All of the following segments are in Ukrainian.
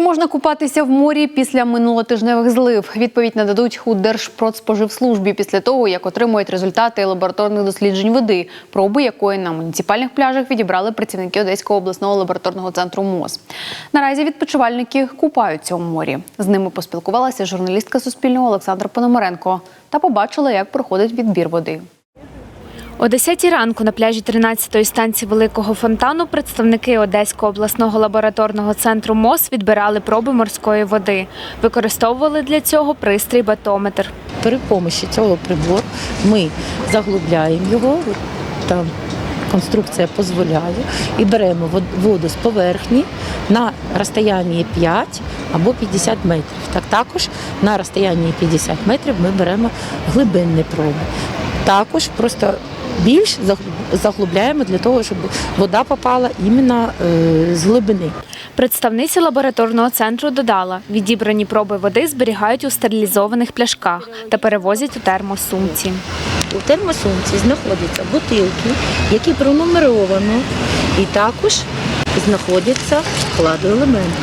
Чи можна купатися в морі після минулотижневих злив? Відповідь нададуть у Держпродспоживслужбі після того, як отримують результати лабораторних досліджень води, проби якої на муніципальних пляжах відібрали працівники Одеського обласного лабораторного центру МОЗ. Наразі відпочивальники купаються у морі. З ними поспілкувалася журналістка Суспільного Олександра Пономаренко та побачила, як проходить відбір води. О 10 ранку на пляжі 13-ї станції Великого фонтану представники Одеського обласного лабораторного центру МОЗ відбирали проби морської води. Використовували для цього пристрій батометр. При помощі цього прибору ми заглубляємо його, там конструкція дозволяє, і беремо воду з поверхні на розстоянні 5 або 50 метрів. Так також на розстоянні 50 метрів ми беремо глибинні проби. Також просто більш загл- заглубляємо для того, щоб вода попала іменно е, з глибини. Представниця лабораторного центру додала, відібрані проби води зберігають у стерилізованих пляшках та перевозять у термосумці. У термосумці знаходяться бутилки, які пронумеровано, і також знаходяться складоелементи.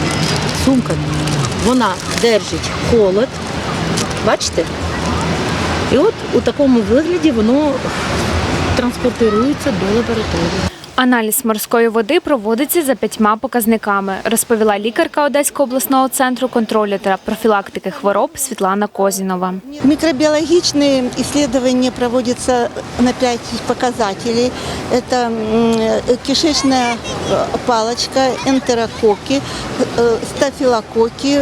Сумка вона держить холод. Бачите? І от у такому вигляді воно транспортується до лабораторії. Аналіз морської води проводиться за п'ятьма показниками, розповіла лікарка Одеського обласного центру контролю та профілактики хвороб Світлана Козінова. Микробиологичные исследования проводятся на пять показателей. Это м, э, кишечная э, палочка, энтерококки, э, стафилококки,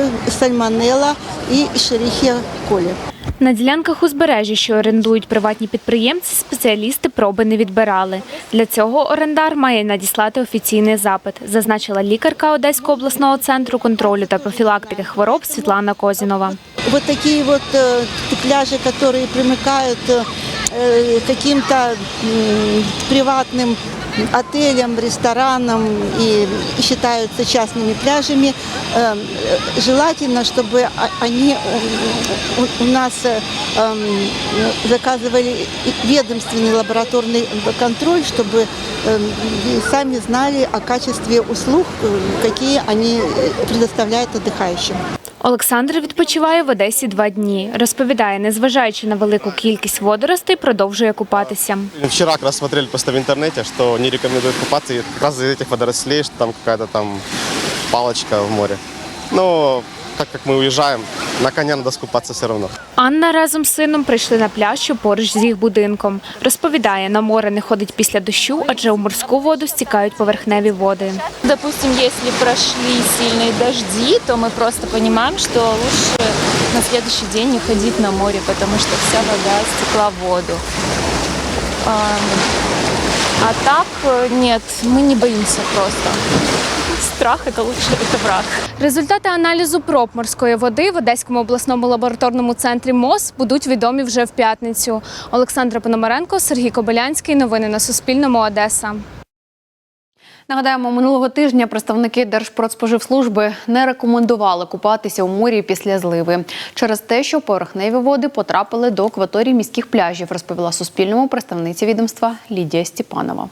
сальмонелла и шерихия коли. На ділянках узбережжя, що орендують приватні підприємці, спеціалісти проби не відбирали. Для цього орендар має надіслати офіційний запит, зазначила лікарка Одеського обласного центру контролю та профілактики хвороб Світлана Козінова. Вот такие вот э, пляжи, которые примыкают э, э, к каким-то м, приватным отелям, ресторанам и считаются частными пляжами, э, э, желательно, чтобы о- они у- у- у нас э, эм, заказывали и ведомственный лабораторный контроль, чтобы э, и сами знали о качестве услуг, э, какие они э, предоставляют отдыхающим. Олександр відпочиває в Одесі два дні. Розповідає, незважаючи на велику кількість водоростей, продовжує купатися. Вчора якраз раз смотрели просто в інтернеті, що не рекомендують купатися якраз з этих водорослей, що там какая-то там палочка в морі. Ну, так як ми уезжаем, на коня надо скупаться все равно. Анна разом з сином прийшли на пляж, що поруч з їх будинком. Розповідає, на море не ходить після дощу, адже у морську воду стікають поверхневі води. Допустим, если прошли сильные дожди, то мы просто понимаем, что лучше на следующий день не ходить на море, потому что вся вода стекла в воду. А, а так э, нет, мы не боимся просто. Страх это лучше, это враг. Результати аналізу проб морської води в Одеському обласному лабораторному центрі МОЗ будуть відомі вже в п'ятницю. Олександра Пономаренко, Сергій Кобилянський. Новини на Суспільному. Одеса. Нагадаємо, минулого тижня представники Держпродспоживслужби не рекомендували купатися у морі після зливи через те, що поверхневі води потрапили до акваторії міських пляжів, розповіла Суспільному представниця відомства Лідія Степанова.